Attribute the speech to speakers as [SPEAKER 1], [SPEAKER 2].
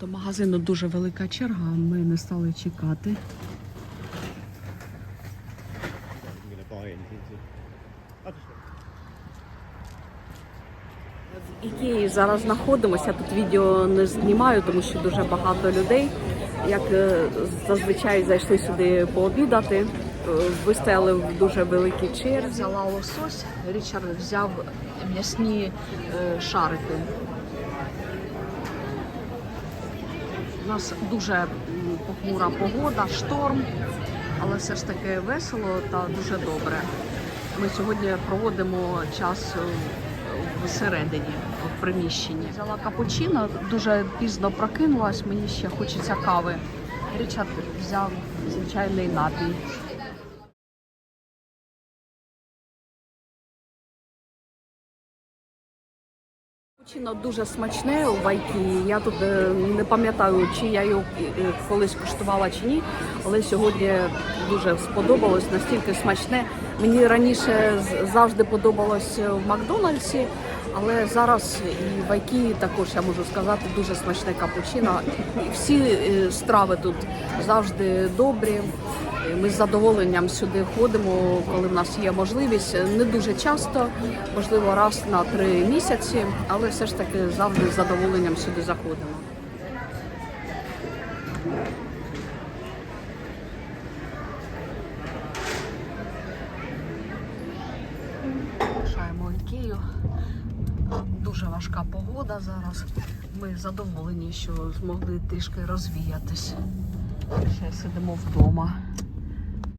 [SPEAKER 1] До магазину дуже велика черга, ми не стали чекати. В Ікеї зараз знаходимося. Тут відео не знімаю, тому що дуже багато людей. Як е, зазвичай зайшли сюди пообідати, е, вистояли в дуже великій черзі. Взяла лосось, Річард взяв м'ясні е, шарики. У нас дуже похмура погода, шторм, але все ж таки весело та дуже добре. Ми сьогодні проводимо час е, всередині, в приміщенні. Взяла капучино, дуже пізно прокинулась, мені ще хочеться кави. Річард взяв звичайний напій. Капучино дуже смачне у Вайкі. Я тут е, не пам'ятаю, чи я його е, колись куштувала чи ні, але сьогодні дуже сподобалось, настільки смачне. Мені раніше завжди подобалось в Макдональдсі, але зараз і в Вайкі також я можу сказати дуже смачне капучино. Всі е, страви тут завжди добрі. Ми з задоволенням сюди ходимо, коли в нас є можливість. Не дуже часто, можливо, раз на три місяці, але все ж таки завжди з задоволенням сюди заходимо. Залишаємо Ікею. Дуже важка погода зараз. Ми задоволені, що змогли трішки розвіятись. Ще сидимо вдома.